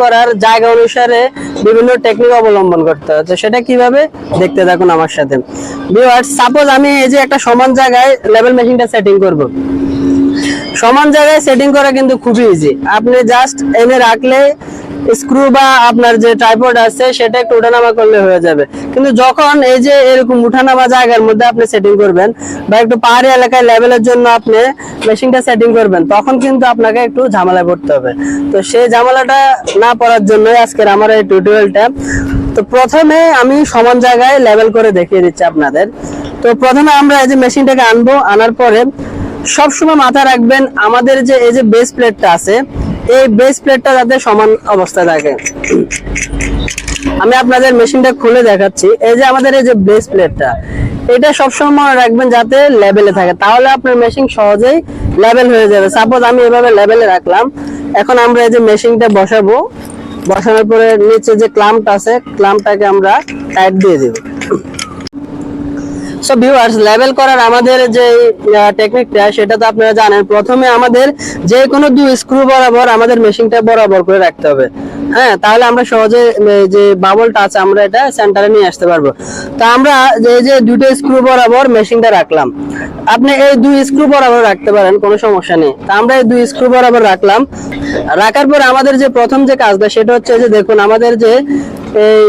করার জায়গা অনুসারে বিভিন্ন টেকনিক অবলম্বন করতে হয়। তো সেটা কীভাবে? দেখতে থাকুন আমার সাথে। ভিউয়ার্স সাপোজ আমি এই যে একটা সমান জায়গায় লেভেল মেশিনটা সেটিং করব। সমান জায়গায় সেটিং করা কিন্তু খুবই ইজি আপনি জাস্ট এনে রাখলে স্ক্রু বা আপনার যে ট্রাইপড আছে, সেটা একটু ওঠানামা করলে হয়ে যাবে। কিন্তু যখন এই যে এরকম উঠানামা জায়গার মধ্যে আপনি সেটিং করবেন বা একটু পাহাড়ি এলাকায় লেভেলের জন্য আপনি মেশিনটা সেটিং করবেন, তখন কিন্তু আপনাকে একটু ঝামেলায় পড়তে হবে। তো সেই ঝামেলাটা না পড়ার জন্যই আজকের আমার এই টিউটোরিয়ালটা তো প্রথমে আমি সমান জায়গায় লেভেল করে দেখিয়ে দিচ্ছি আপনাদের। তো প্রথমে আমরা এই যে মেশিনটাকে আনব, আনার পরে সবসময় মাথায় রাখবেন আমাদের যে, এই যে বেস প্লেটটা আছে এই বেস প্লেটটা যাতে সমান অবস্থায় থাকে। আমি আপনাদের মেশিনটা খুলে দেখাচ্ছি। এই যে আমাদের এই যে বেস প্লেটটা এটা সবসময় মনে রাখবেন যাতে লেভেলে থাকে। তাহলে আপনার মেশিন সহজেই লেভেল হয়ে যাবে। সাপোজ আমি এভাবে লেভেলে রাখলাম। এখন আমরা এই যে মেশিনটা বসাবো। বসানোর পরে নিচে যে ক্লাম্পটা আছে ক্লাম্পটাকে আমরা টাইট দিয়ে দেব। সো ভিউয়ার্স লেভেল করার আমাদের যে টেকনিকটা সেটা তো আপনারা জানেন। প্রথমে আমাদের যে কোনো দুই স্ক্রু বরাবর আমাদের মেশিনটা বরাবর করে রাখতে হবে। হ্যাঁ তাহলে আমরা সহজে যে বাবলটা আছে আমরা এটা সেন্টারে নিয়ে আসতে পারব। তো আমরা যে যে দুটো স্ক্রু বরাবর মেশিনটা রাখলাম। আপনি এই দুই স্ক্রু বরাবর রাখতে পারেন, কোনো সমস্যা নেই। তা আমরা এই দুই স্ক্রু বরাবর রাখলাম। রাখার পর আমাদের যে প্রথম যে কাজটা, সেটা হচ্ছে যে, দেখুন, আমাদের যে, এই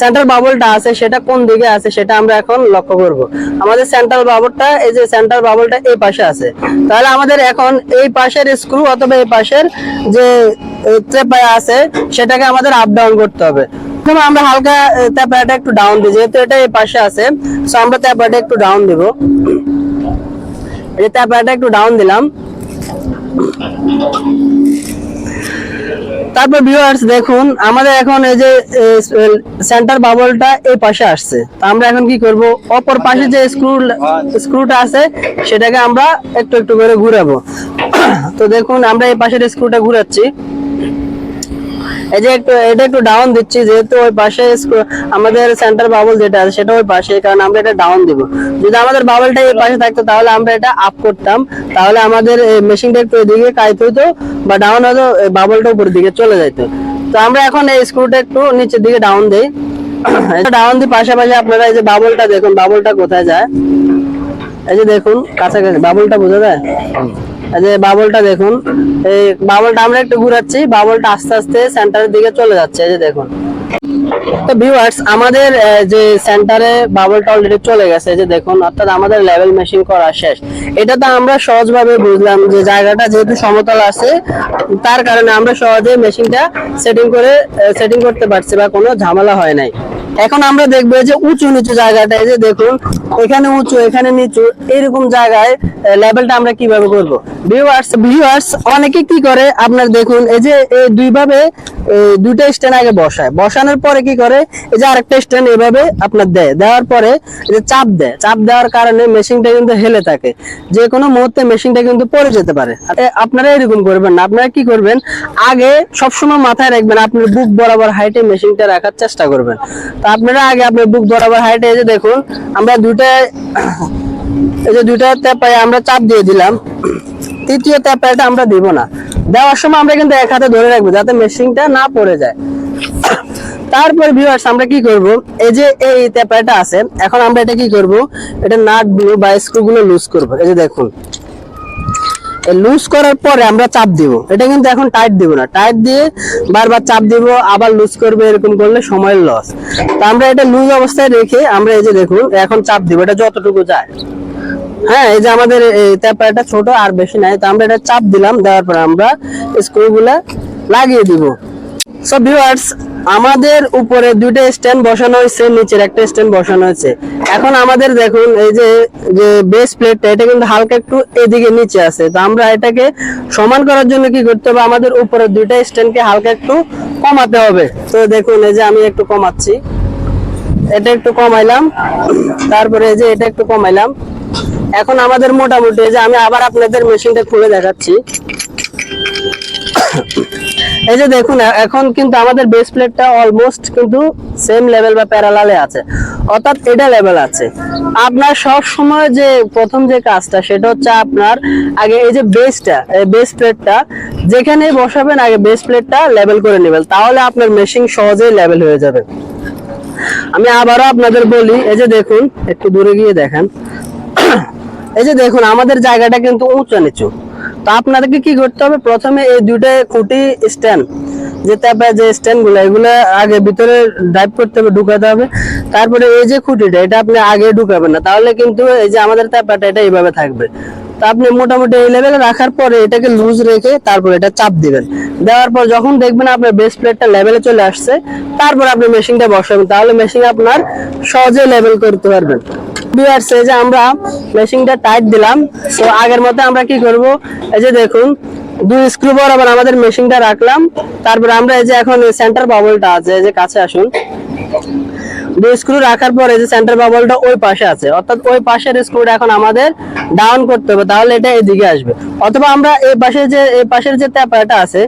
সেন্ট্রাল বাবলটা আছে, সেটা কোন দিকে আছে সেটা আমরা এখন লক্ষ্য করব। আমাদের সেন্ট্রাল বাবলটা এই যে সেন্ট্রাল বাবলটা এই পাশে আছে। তাহলে আমাদের এখন এই পাশের স্ক্রু অথবা এই পাশের যে ট্রেপায়া আছে, সেটাকে আমাদের আপ ডাউন করতে হবে। প্রথমে আমরা হালকা ট্যাপাটা একটু ডাউন দিই, যেহেতু এটা এই পাশে আছে সো আমরা ট্যাপাটা একটু ডাউন দিব। এই ট্যাপাটা একটু ডাউন দিলাম। তারপর ভিউয়ার্স দেখুন, আমাদের এখন এই যে সেন্টার বাবলটা এই পাশে আসছে। তো আমরা এখন কি করব? অপর পাশে যে স্ক্রু স্ক্রুটা আছে, সেটাকে আমরা একটু একটু করে ঘুরাবো। তো দেখুন, আমরা এই পাশের স্ক্রুটা ঘুরাচ্ছি। এই যে একটু, এটা একটু ডাউন দিচ্ছি, যেহেতু ওই পাশে আমাদের সেন্টার বাবল যেটা আছে, সেটা ওই পাশে, কারণ আমরা এটা ডাউন দিব। যদি আমাদের বাবলটা এই পাশে থাকতো, তাহলে আমরা এটা আপ করতাম। তাহলে আমাদের মেশিনটা একটু এদিকে কাইত হইতো, বা ডাউন হতো বাবলটা উপরের দিকে চলে যাইতো। তো আমরা এখন এই স্ক্রুটা একটু নিচের দিকে ডাউন দেই। ডাউন দিই পাশাপাশি আপনারা এই যে বাবলটা দেখুন বাবলটা কোথায় যায়? এই যে দেখুন, কাছাকাছি বাবলটা বোঝা যায়? যে বাবলটা দেখুন, এই বাবলটা আমরা একটু ঘুরাচ্ছি, বাবলটা আস্তে আস্তে সেন্টারের দিকে চলে যাচ্ছে, এই যে দেখুন। তো ভিউয়ার্স আমাদের যে সেন্টারে বাবলটা অলরেডি চলে গেছে যে দেখুন, অর্থাৎ আমাদের লেভেল মেশিন করা শেষ। এটা তো আমরা সহজভাবে বুঝলাম যে জায়গাটা যেহেতু সমতল আছে, তার কারণে আমরা সহজে মেশিনটা সেটিং করে সেটিং করতে পারছি বা কোনো ঝামেলা হয় নাই। এখন আমরা দেখব যে উঁচু নিচু জায়গাটা, এই যে দেখুন, এখানে উঁচু, এখানে নিচু, এরকম জায়গায় লেভেলটা আমরা কীভাবে করব? ভিউয়ার্স ভিউয়ার্স অনেকে কি করে? আপনার দেখুন, এই যে, এই দুইভাবে এই দুইটা স্ট্যান্ড আগে বসায়। বসানোর পরে কি করে? এই যে আরেকটা স্ট্যান্ড এভাবে আপনার দেয়। দেওয়ার পরে যে চাপ দেয়। চাপ দেওয়ার কারণে মেশিনটা কিন্তু হেলে থাকে। যে কোনো মুহূর্তে মেশিনটা কিন্তু পড়ে যেতে পারে। আপনারা এরকম করবেন না। আপনারা কি করবেন? আগে সবসময় মাথায় রাখবেন, আপনার বুক বরাবর হাইটে মেশিনটা রাখার চেষ্টা করবেন। তো আপনারা আগে আপনার বুক বরাবর হাইটে এই যে দেখুন, আমরা দুইটা এই যে দুইটা ট্যাপায় আমরা চাপ দিয়ে দিলাম। তৃতীয় ট্যাপাটা আমরা দিব না। দেওয়ার সময় আমরা কিন্তু এক হাতে ধরে রাখব যাতে মেশিনটা না পড়ে যায়। তারপর ভিউয়ার্স আমরা কি করব? এই যে এই ট্যাপাটা আছে, এখন আমরা এটা কি করব? এটা নাটগুলো বা স্ক্রু গুলো লুজ করব। এই যে দেখুন। লুজ করার পরে আমরা চাপ দিব। এটা কিন্তু এখন টাইট দিব না। টাইট দিয়ে বারবার চাপ দিব, আবার লুজ করবে, এরকম করলে সময়ের লস তো আমরা এটা লুজ অবস্থায় রেখে আমরা এই যে দেখুন, এখন চাপ দিব। এটা যতটুকু যায়। হ্যাঁ এই যে আমাদের ট্যাপারটা ছোট আর বেশি নাই, তো আমরা এটা চাপ দিলাম, দেওয়ার পরে আমরা স্ক্রু গুলা লাগিয়ে দিব। সো ভিউয়ার্স আমাদের উপরে দুইটা স্ট্যান্ড বসানো হয়েছে, নিচের একটা স্ট্যান্ড বসানো হয়েছে। এখন আমাদের দেখুন, এই যে যে বেস প্লেটটা এটা কিন্তু হালকা একটু এদিকে নিচে আছে। তো আমরা এটাকে সমান করার জন্য কি করতে হবে? আমাদের উপরে দুইটা স্ট্যান্ডকে হালকা একটু কমাতে হবে। তো দেখুন, এই যে আমি একটু কমাচ্ছি। এটা একটু কমাইলাম। তারপরে যে এটা একটু কমাইলাম। এখন আমাদের মোটামুটি যে আমি আবার আপনাদের মেশিনটা খুলে দেখাচ্ছি। এই যে দেখুন এখন কিন্তু আমাদের বেস প্লেটটা অলমোস্ট কিন্তু সেম লেভেল বা প্যারালালে আছে। অর্থাৎ এটা লেভেল আছে। আপনার সব সময় যে প্রথম যে কাজটা, সেটা হচ্ছে আপনার আগে এই যে বেসটা বেস প্লেটটা যেখানে বসাবেন, আগে বেস প্লেটটা লেভেল করে নেবেন। তাহলে আপনার মেশিন সহজেই লেভেল হয়ে যাবে। আমি আবারও আপনাদের বলি, এই যে দেখুন, একটু দূরে গিয়ে দেখেন। এই যে দেখুন, আমাদের জায়গাটা কিন্তু উঁচু নিচু। তো আপনাদেরকে কি করতে হবে? প্রথমে এই দুইটা খুঁটি স্ট্যান্ড, যে তারপরে যে স্ট্যান্ডগুলো এগুলো আগে ভিতরে ড্রাইভ করতে হবে, ঢুকাতে হবে। তারপরে এই যে খুঁটিটা, এটা আপনি আগে ঢুকাবেন না। তাহলে কিন্তু এই যে আমাদের তাপাটা এটা এইভাবে থাকবে। আপনি মোটামুটি এই লেভেলে রাখার পরে এটাকে লুজ রেখে তারপর এটা চাপ দিবেন। দেওয়ার পর যখন দেখবেন আপনার বেস প্লেটটা লেভেলে চলে আসছে, তারপর আপনি মেশিনটা বসাবেন। তাহলে মেশিন আপনার সহজে লেভেল করতে পারবেন। ভিউয়ার্স যে আমরা মেশিনটা টাইট দিলাম, তো আগের মতো আমরা কি করব? এই যে দেখুন, দুই স্ক্রু বরাবর আমাদের মেশিনটা রাখলাম। তারপর আমরা এই যে এখন সেন্টার বাবলটা আছে, এই যে কাছে আসুন। স্ক্রু রাখার পরে যে সেন্টার বাবলটা ওই পাশে আছে, অর্থাৎ ওই পাশের স্ক্রুটা এখন আমাদের ডাউন করতে হবে, তাহলে এটা এদিকে আসবে। অথবা আমরা এই পাশে যে, এই পাশের যে ট্যাপারটা আছে,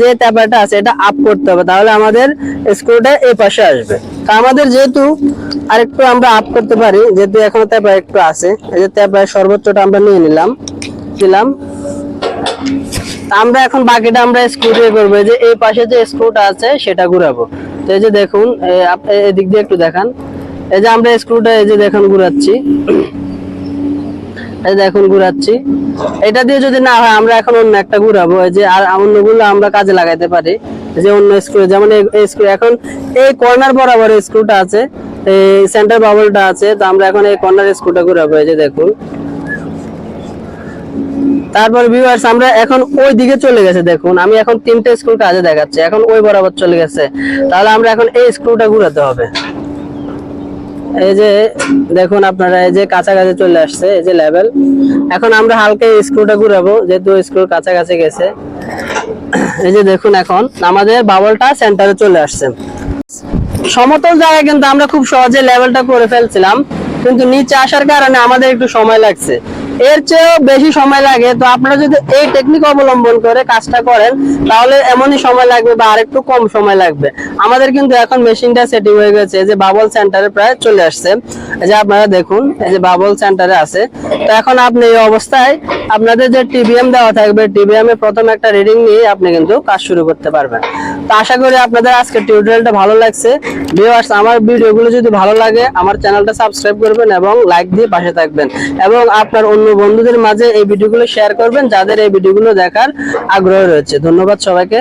যে ট্যাপারটা আছে, এটা আপ করতে হবে, তাহলে আমাদের স্ক্রুটা এই পাশে আসবে। তা আমাদের যেহেতু আরেকটু আমরা আপ করতে পারি, যেহেতু এখনও ট্যাপার একটু আছে, এই যে ট্যাপার সর্বোচ্চটা আমরা নিয়ে নিলাম দিলাম আমরা এখন বাকিটা আমরা স্ক্রু দিয়ে করব। যে এই পাশে যে স্ক্রুটা আছে, সেটা ঘুরাবো। তো এই যে দেখুন এদিক দিয়ে একটু দেখান। এই যে আমরা স্ক্রুটা এই যে দেখুন ঘুরাচ্ছি। এই দেখুন ঘুরাচ্ছি। এটা দিয়ে যদি না হয়, আমরা এখন অন্য একটা ঘুরাবো। যে আর অন্যগুলো আমরা কাজে লাগাইতে পারি। যে অন্য স্ক্রু যেমন এই স্ক্রু এখন এই কর্নার বরাবর স্ক্রুটা আছে, এই সেন্টার বাবলটা আছে। তো আমরা এখন এই কর্নার স্ক্রুটা ঘুরাবো। এই যে দেখুন। তারপর ভিউয়ার্স আমরা এখন ওই দিকে চলে গেছে, দেখুন। আমি এখন তিনটে স্ক্রু কাজে দেখাচ্ছি, এখন ওই বরাবর চলে গেছে। তাহলে আমরা এখন এই স্ক্রুটা ঘুরাতে হবে। এই যে, দেখুন আপনারা, এই যে কাছাকাছি চলে আসছে, এই যে লেভেল এখন আমরা হালকা স্ক্রুটা ঘুরাবো, যেহেতু স্ক্রুর কাছাকাছি গেছে। এই যে দেখুন এখন, আমাদের বাবলটা সেন্টারে চলে আসছে। সমতল জায়গায় কিন্তু আমরা খুব সহজে লেভেলটা করে ফেলছিলাম, কিন্তু নিচে আসার কারণে আমাদের একটু সময় লাগছে। এর চেয়েও বেশি সময় লাগে। তো আপনারা যদি এই টেকনিক অবলম্বন করে কাজটা করেন, তাহলে এমনই সময় লাগবে বা আরেকটু কম সময় লাগবে। আমাদের কিন্তু এখন মেশিনটা সেটিং হয়ে গেছে যে বাবল সেন্টারে প্রায় চলে আসছে। যে আপনারা দেখুন, এই যে বাবল সেন্টারে আছে। তো এখন আপনি এই অবস্থায় আপনাদের যে টিবিএম দেওয়া থাকবে টিবিএম এ প্রথম একটা রিডিং নিয়ে আপনি কিন্তু কাজ শুরু করতে পারবেন। তো আশা করি আপনাদের আজকে টিউটোরিয়ালটা ভালো লাগছে। ভিউয়ার্স আমার ভিডিওগুলো যদি ভালো লাগে, আমার চ্যানেলটা সাবস্ক্রাইব করবেন এবং লাইক দিয়ে পাশে থাকবেন। এবং আপনার অন্য বন্ধুদের মাঝে এই ভিডিওগুলো শেয়ার করবেন, যাদের এই ভিডিওগুলো দেখার আগ্রহ রয়েছে। ধন্যবাদ সবাইকে।